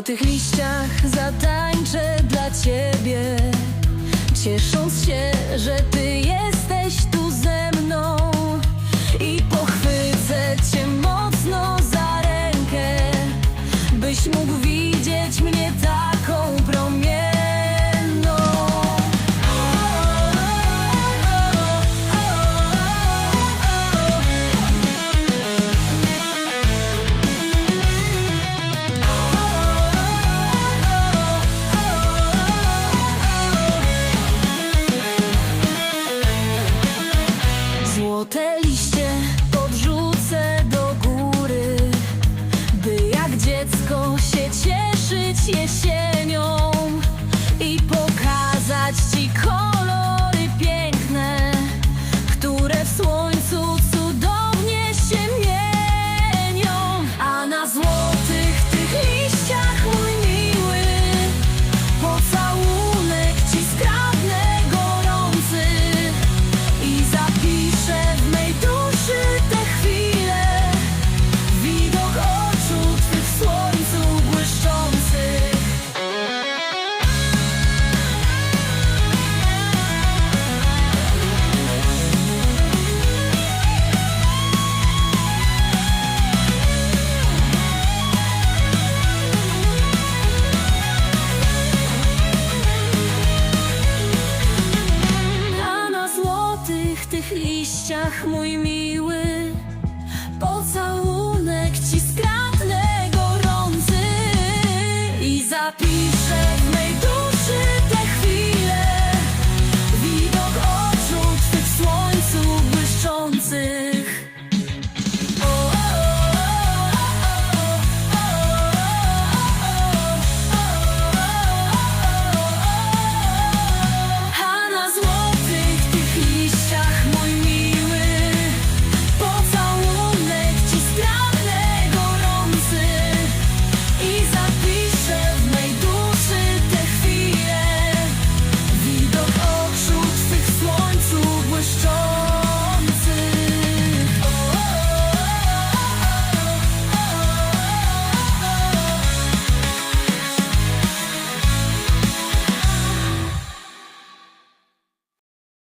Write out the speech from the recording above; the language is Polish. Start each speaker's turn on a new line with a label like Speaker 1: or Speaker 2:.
Speaker 1: złotych liściach zatańczę dla ciebie Ciesząc się, że ty jesteś tu ze mną. I pochwycę cię mocno za rękę Byś mógł liściach mój miły Pocałunek ci